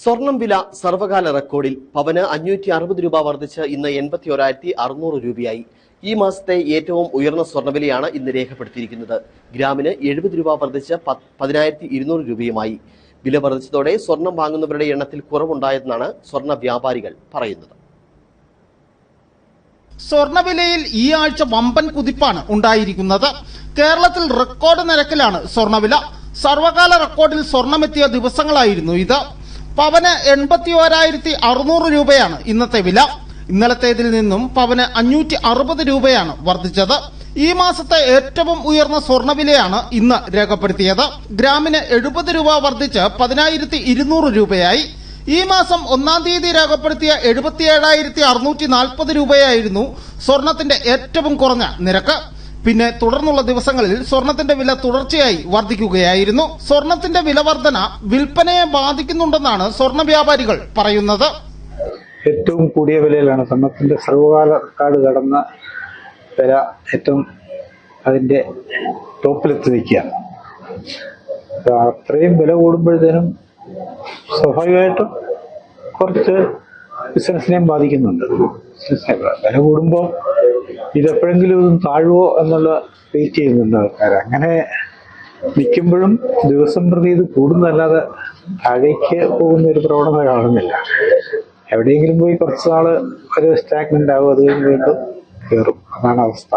സ്വർണം വില സർവകാല റെക്കോർഡിൽ പവന് അഞ്ഞൂറ്റി അറുപത് രൂപ വർദ്ധിച്ച് ഇന്ന് എൺപത്തി ഒരായിരത്തി അറുന്നൂറ് രൂപയായി. ഈ മാസത്തെ ഏറ്റവും ഉയർന്ന സ്വർണവിലയാണ് ഇന്ന് രേഖപ്പെടുത്തിയിരിക്കുന്നത്. ഗ്രാമിന് എഴുപത് രൂപ വർദ്ധിച്ച് പതിനായിരത്തി ഇരുന്നൂറ് രൂപയുമായി. വില വർദ്ധിച്ചതോടെ സ്വർണം വാങ്ങുന്നവരുടെ എണ്ണത്തിൽ കുറവുണ്ടായതെന്നാണ് സ്വർണ വ്യാപാരികൾ പറയുന്നത്. സ്വർണവിലയിൽ ഈ ആഴ്ച വമ്പൻ കുതിപ്പാണ് ഉണ്ടായിരിക്കുന്നത്. കേരളത്തിൽ റെക്കോർഡ് നിരക്കിലാണ് സ്വർണവില സർവകാല റെക്കോർഡിൽ സ്വർണമെത്തിയ ദിവസങ്ങളായിരുന്നു ഇത്. പവന് എൺപത്തി ഓരായിരത്തി അറുന്നൂറ് രൂപയാണ് ഇന്നത്തെ വില. ഇന്നലത്തേതിൽ നിന്നും പവന് അഞ്ഞൂറ്റി അറുപത് രൂപയാണ് വർദ്ധിച്ചത്. ഈ മാസത്തെ ഏറ്റവും ഉയർന്ന സ്വർണവിലയാണ് ഇന്ന് രേഖപ്പെടുത്തിയത്. ഗ്രാമിന് എഴുപത് രൂപ വർദ്ധിച്ച് പതിനായിരത്തി ഇരുന്നൂറ് രൂപയായി. ഈ മാസം ഒന്നാം തീയതി രേഖപ്പെടുത്തിയ എഴുപത്തിയേഴായിരത്തി അറുന്നൂറ്റി നാൽപ്പത് രൂപയായിരുന്നു സ്വർണത്തിന്റെ ഏറ്റവും കുറഞ്ഞ നിരക്ക്. പിന്നെ തുടർന്നുള്ള ദിവസങ്ങളിൽ സ്വർണത്തിന്റെ വില തുടർച്ചയായി വർദ്ധിക്കുകയായിരുന്നു. സ്വർണത്തിന്റെ വില വർധന വിൽപ്പനയെ ബാധിക്കുന്നുണ്ടെന്നാണ് സ്വർണ വ്യാപാരികൾ പറയുന്നത്. ഏറ്റവും കൂടിയ വിലയിലാണ് സ്വർണത്തിന്റെ സർവകാല റെക്കോർഡ് കടന്ന വില ഏറ്റവും അതിന്റെ ടോപ്പിലെത്തി നിൽക്കുകയാണ് അപ്പൊ അത്രയും വില കൂടുമ്പോഴത്തേനും സ്വാഭാവികമായിട്ടും കുറച്ച് ബിസിനസിനെയും ബാധിക്കുന്നുണ്ട്. വില കൂടുമ്പോൾ ഇതെപ്പോഴെങ്കിലും ഇതൊന്ന് താഴുവോ എന്നുള്ള വെയിറ്റ് ചെയ്യുന്നുണ്ട് ആൾക്കാർ അങ്ങനെ നിൽക്കുമ്പോഴും ദിവസം പ്രതി ഇത് കൂടുന്നതല്ലാതെ താഴേക്ക് പോകുന്ന ഒരു പ്രവണത കാണുന്നില്ല. എവിടെയെങ്കിലും പോയി കുറച്ച് നാൾ ഒരു സ്റ്റാഗ്നന്റ് ആവും അത് വീണ്ടും അവസ്ഥ.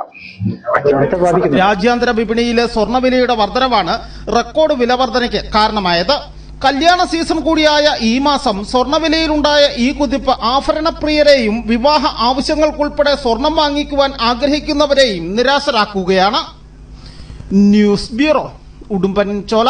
രാജ്യാന്തര വിപണിയിലെ സ്വർണവിലയുടെ വർധനവാണ് റെക്കോർഡ് വില വർധനയ്ക്ക് കാരണമായത്. കല്യാണ സീസൺ കൂടിയായ ഈ മാസം സ്വർണവിലയിലുണ്ടായ ഈ കുതിപ്പ് ആഭരണപ്രിയരെയും വിവാഹ ആവശ്യങ്ങൾക്കുൾപ്പെടെ സ്വർണം വാങ്ങിക്കുവാൻ ആഗ്രഹിക്കുന്നവരെയും നിരാശരാക്കുകയാണ്. ന്യൂസ് ബ്യൂറോ ഉടുമ്പൻ ചോല.